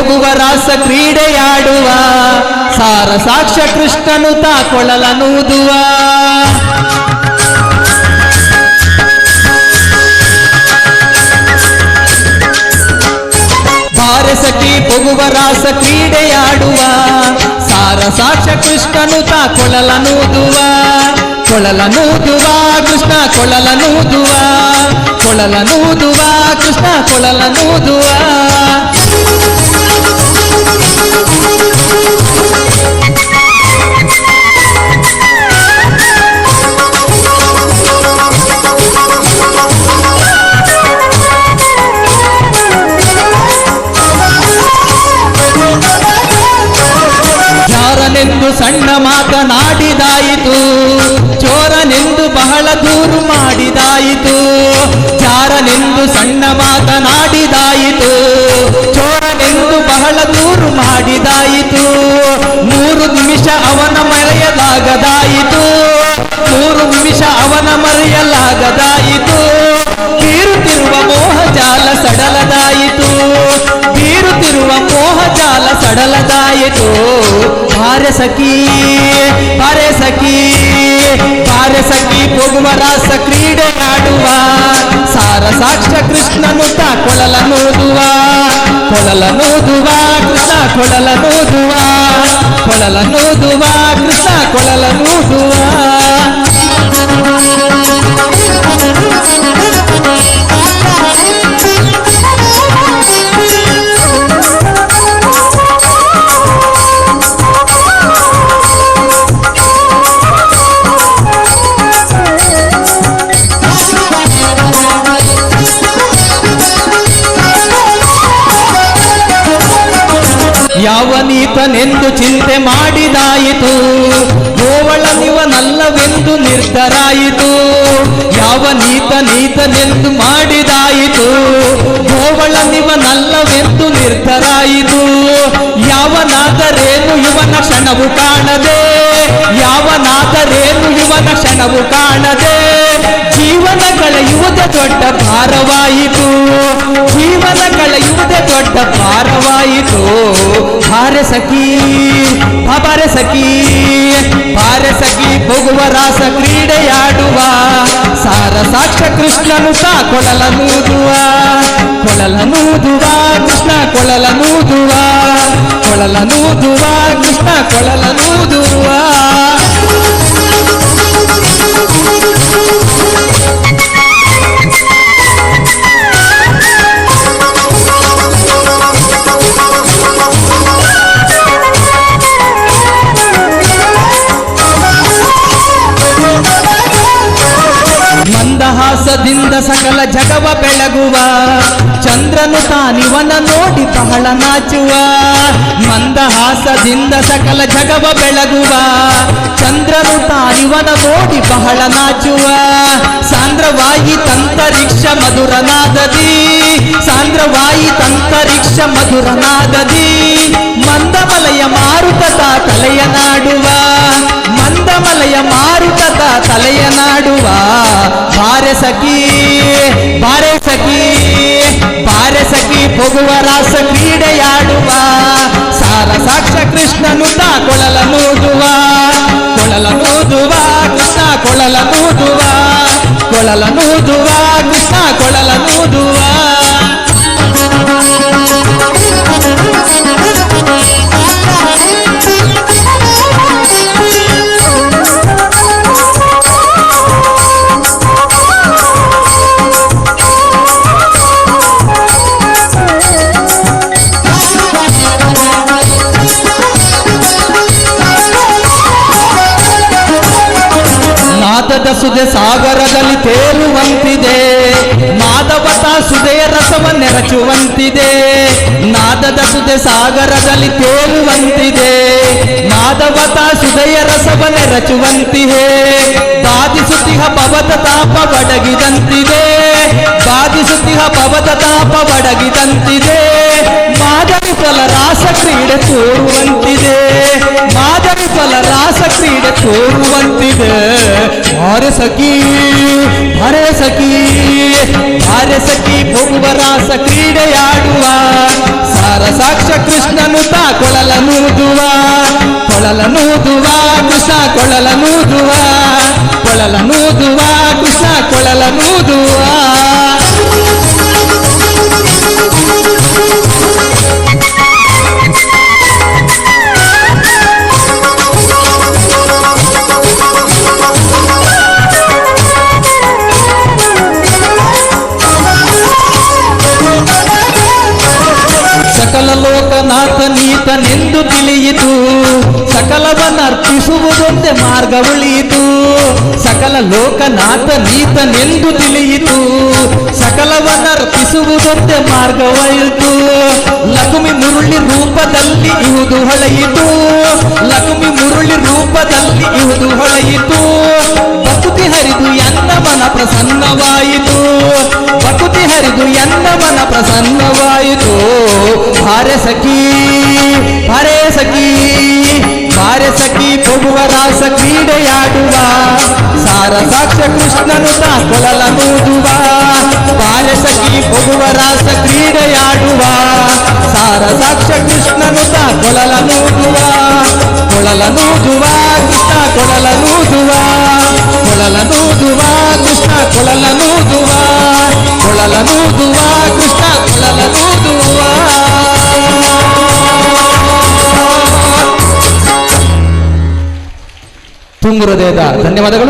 ಪೊಗುವ ರಾಸ ಕ್ರೀಡೆಯಾಡುವ ಸಾರ ಸಾಕ್ಷ ಕೃಷ್ಣನು ತಾಕೊಳಲನೂದುವ. ಬಾರೆ ಸಖಿ ಪೊಗುವ ರಾಸ ಕ್ರೀಡೆಯಾಡುವ ಸಾರ ಸಾಕ್ಷ ಕೃಷ್ಣನು ತಾಕೊಳಲನೂದುವ. ಕೊಳಲನೂದುವ, ಕೃಷ್ಣ ಕೊಳಲನೂದುವ. ಕೊಳಲನೂದುವ, ಕೃಷ್ಣ ಕೊಳಲನೂದುವ. ಸಣ್ಣ ಮಾತನಾಡಿದಾಯಿತು ಚೋರನೆಂದು ಬಹಳ ದೂರು ಮಾಡಿದಾಯಿತು. ಚಾರನೆಂದು ಸಣ್ಣ ಮಾತನಾಡಿದಾಯಿತು ಚೋರನೆಂದು ಬಹಳ ದೂರು ಮಾಡಿದಾಯಿತು. ಮೂರು ನಿಮಿಷ ಅವನ ಮರೆಯಲಾಗದಾಯಿತು. ಮೂರು ನಿಮಿಷ ಅವನ ಮರೆಯಲಾಗದಾಯಿತು. ಬೀರುತ್ತಿರುವ ಮೋಹ ಜಾಲ ಸಡಲದಾಯಿತು. ಬೀರುತ್ತಿರುವ ಮೋಹ ಜಾಲ ಸಡಲದಾಯಿತು. ಬಾರೆ ಸಖಿ ಬಾರೆ ಸಖಿ ಬಾರೆ ಸಖಿ ಹೋಗುವ ರಾಸ ಕ್ರೀಡೆ ಆಡುವ ಸಾರ ಸಾಕ್ಷ್ಯ ಕೃಷ್ಣನು ತಾ ಕೊಳಲನೂದುವ ಕೊಳಲನೂದುವ ಕೃಷ್ಣ ಕೊಳಲನೂದುವ ಕೊಳಲನೂದುವ ಕೃಷ್ಣ ಯಾವ ನೀತನೆಂದು ಚಿಂತೆ ಮಾಡಿದಾಯಿತು? ಗೋವಳ ನಿವನಲ್ಲವೆಂದು ನಿರ್ಧರಾಯಿತು. ಯಾವ ನೀತ ನೀತನೆಂದು ಮಾಡಿದಾಯಿತು? ಗೋವಳ ನಿವನಲ್ಲವೆಂದು ನಿರ್ಧರಾಯಿತು. ಯಾವನಾದರೇನು ಇವನ ಕ್ಷಣವು ಕಾಣದೆ? ಯಾವನಾದರೇನು ಇವನ ಕ್ಷಣವು ಕಾಣದೆ? ಜೀವನ ಕಳೆಯುವುದು ದೊಡ್ಡ ಭಾರವಾಯಿತು. ಭಾರವಾಯಿತು ಬಾರೆ ಸಖಿ ಬಾರೆ ಸಖಿ ಬಾರೆ ಸಖಿ ಹೋಗುವ ರಾಸ ಕ್ರೀಡೆಯಾಡುವ, ಸಾರ ಸಾಕ್ಷ ಕೃಷ್ಣನು ಸಾ ಕೊಳಲ ನೂದುವ ಕೊಳಲ ನೂದುವ ಕೃಷ್ಣ ಕೊಳಲ ನೂದುವ ಕೊಳಲ ನೂದುವ ಕೃಷ್ಣ ಕೊಳಲನೂದುವ. ಮಂದಹಾಸದಿಂದ ಸಕಲ ಜಗವ ಬೆಳಗುವ. ಚಂದ್ರನು ತಾನಿವನ ನೋಡಿ ಬಹಳ ನಾಚುವ. ಮಂದಹಾಸದಿಂದ ಸಕಲ ಜಗವ ಬೆಳಗುವ. ಚಂದ್ರನು ತಾನಿವನ ನೋಡಿ ಬಹಳ ನಾಚುವ. ಸಾಂದ್ರವಾಯಿ ತಂತರಿಕ್ಷ ಮಧುರನಾದದಿ. ಸಾಂದ್ರವಾಯಿ ತಂತರಿಕ್ಷ ಮಧುರನಾದದಿ. ಮಂದಮಲಯ ಮಾರುತದ ತಲೆಯ ನಾಡುವ ಮಂದಮಲಯ ಮಾರುತದ ತಲೆಯ ನಾಡುವ ಬಾರೆ ಸಖಿ ಬಾರೆ ಸಖಿ ಬಾರೆ ಸಖಿ ಹೋಗುವ ರಾಸ ಕ್ರೀಡೆಯಾಡುವ ಸಾರ ಸಾಕ್ಷ್ಯ ಕೃಷ್ಣನು ತಾ ಕೊಳಲ ನೂದುವ ಕೊಳಲ ನೂದುವ ಕೃಷ್ಣ ಕೊಳಲ ನೂದುವ ಕೊಳಲ ನೂದುವ ಸುದೆ ಸಾಗರದಲ್ಲಿ ತೇರುವಂತಿದೆ. ಮಾಧವತ ಸುದೆಯ ರಸವ ನೆರಚುವಂತಿದೆ. ನಾದದ ಸುದೆ ಸಾಗರದಲ್ಲಿ ತೇರುವಂತಿದೆ. ಮಾಧವತ ಸುದೆಯ ರಸವ ನೆರಚುವಂತಿದೆ. ಬಾಧಿಸುತ್ತಿಹ ಪವತ ತಾಪ ಬಡಗಿದಂತಿದೆ ಬಾಧಿಸುತ್ತಿಹ ಪವತ ತಾಪ ಬಡಗಿದಂತಿದೆ ಮಾದರಿ ಫಲ ರಾಸ ಕ್ರೀಡೆ ತೋರುವಂತಿದೆ. ಮಾದರಿ ಫಲ ರಾಸ ಕ್ರೀಡೆ ತೋರುವಂತಿದೆ. ಹಾರೆ ಸಖಿ ಹರೆ ಸಖಿ ಹಾರೆ ಸಖಿ ಹೋಗುವ ರಾಸ ಕ್ರೀಡೆಯಾಡುವ ಸಾರ ಸಾಕ್ಷ್ಯ ಕೃಷ್ಣನು ತಾ ಕೊಳಲನೂದುವ ಕೊಳಲನೂದುವ ಕೃಷ್ಣ ಕೊಳಲನೂದುವ ಕೊಳಲನೂದುವ ಕೃಷ್ಣ ಕೊಳಲನೂದುವ ಸಕಲ ನೀತನೆಂದು ತಿಳಿಯಿತು. ಸಕಲವನ್ನರ್ಪಿಸುವುದೊಂದೇ ಮಾರ್ಗ ಉಳಿಯಿತು ಸಕಲ ಲೋಕನಾಥ ನೀತನೆಂದು ತಿಳಿಯಿತು. ಸಕಲವನ್ನರ್ಪಿಸುವುದೊಂದೇ ಮಾರ್ಗವಾಯಿತು ಲಕ್ಷ್ಮಿ ಮುರುಳಿ ರೂಪದಲ್ಲಿ ಇವುದು ಹೊಳೆಯಿತು. ಲಕ್ಷ್ಮಿ ಮುರುಳಿ ರೂಪದಲ್ಲಿ ಇವುದು ಹೊಳೆಯಿತು. ಬಕುತಿ ಹರಿದು ಎನ್ನ ಮನ ಪ್ರಸನ್ನವಾಯಿತು. ಬಕುತಿ ಹರಿದು ಎನ್ನ ಮನ ಪ್ರಸನ್ನವಾಯಿತು. ಭಾರೆ ಸಖಿ ಕೊಡುವ ರಾಸ ಕ್ರೀಡೆಯಾಡುವ ಸಾರ ಸಾಕ್ಷ್ಯ ಕೃಷ್ಣನು ತಾ ಕೊಳಲನೂದುವ ಭಾರೆ ಸಖಿ ಕೊಡುವ ರಾಸ ಕ್ರೀಡೆಯಾಡುವ ಸಾರ ಸಾಕ್ಷ್ಯ ಕೃಷ್ಣನು ತಾ ಕೊಳಲನೂದುವ ಕೊಳಲನೂದುವ ಕೃಷ್ಣ ಕೊಳಲನೂದುವ ಕೊಳಲನೂದುವ ಕೃಷ್ಣ ಕೊಳಲನೂದುವ ತುಂಬು ಹೃದಯದ ಧನ್ಯವಾದಗಳು.